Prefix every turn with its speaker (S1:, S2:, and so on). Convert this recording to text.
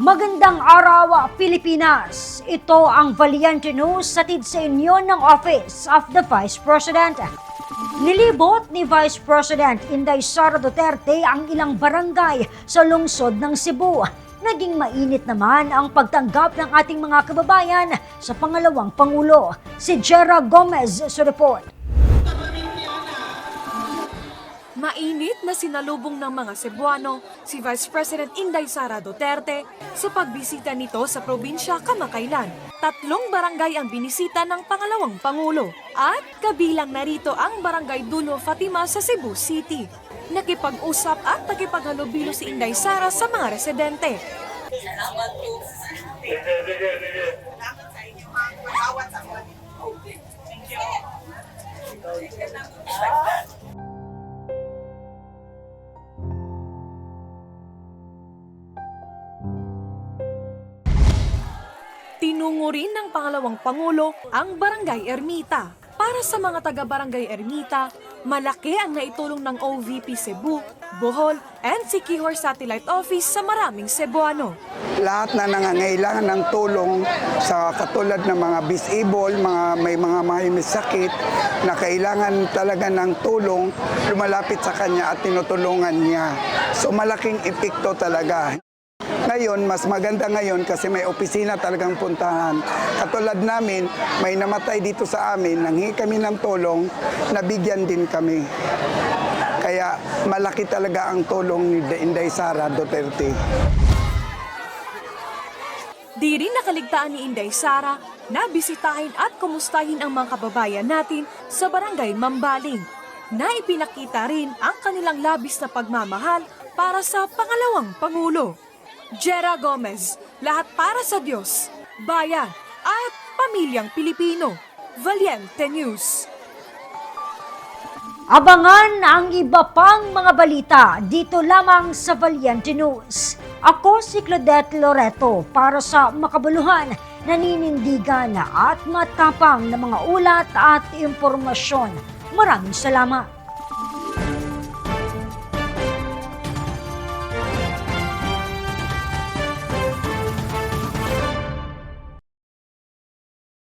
S1: Magandang araw, Pilipinas! Ito ang Valiente News satid sa inyo ng Office of the Vice President. Nilibot ni Vice President Inday Sara Duterte ang ilang barangay sa lungsod ng Cebu. Naging mainit naman ang pagtanggap ng ating mga kababayan sa pangalawang Pangulo. Si Jera Gomez sa report.
S2: Mainit na sinalubong ng mga Cebuano si Vice President Inday Sara Duterte sa pagbisita nito sa probinsya kamakailan. Tatlong barangay ang binisita ng pangalawang Pangulo at kabilang narito ang Barangay Dulo Fatima sa Cebu City. Nakipag-usap at nakipaghalubilo si Inday Sara sa mga residente.
S3: Salamat po. Salamat sa inyo bawat sa mga Thank you.
S2: Tinungo rin ng pangalawang Pangulo ang Barangay Ermita. Para sa mga taga-Barangay Ermita, malaki ang naitulong ng OVP Cebu, Bohol, and Siquijor Satellite Office sa maraming Cebuano.
S4: lahat na nangangailangan ng tulong sa katulad ng mga disabled, mga may mga may sakit na kailangan talaga ng tulong, lumalapit sa kanya at tinutulungan niya. So malaking epekto talaga. Ngayon, mas maganda ngayon kasi may opisina talagang puntahan. Katulad namin, may namatay dito sa amin, nanghingi kami ng tulong, nabigyan din kami. Kaya malaki talaga ang tulong ni Inday Sara Duterte.
S2: Di rin nakaligtaan ni Inday Sara na bisitahin at kumustahin ang mga kababayan natin sa Barangay Mambaling na ipinakita rin ang kanilang labis na pagmamahal para sa pangalawang Pangulo. Jera Gomez, lahat para sa Diyos, bayan at pamilyang Pilipino. Valiente News.
S1: Abangan ang iba pang mga balita dito lamang sa Valiente News. Ako si Claudette Loreto para sa makabuluhan, naninindigan at matapang na mga ulat at impormasyon. Maraming salamat.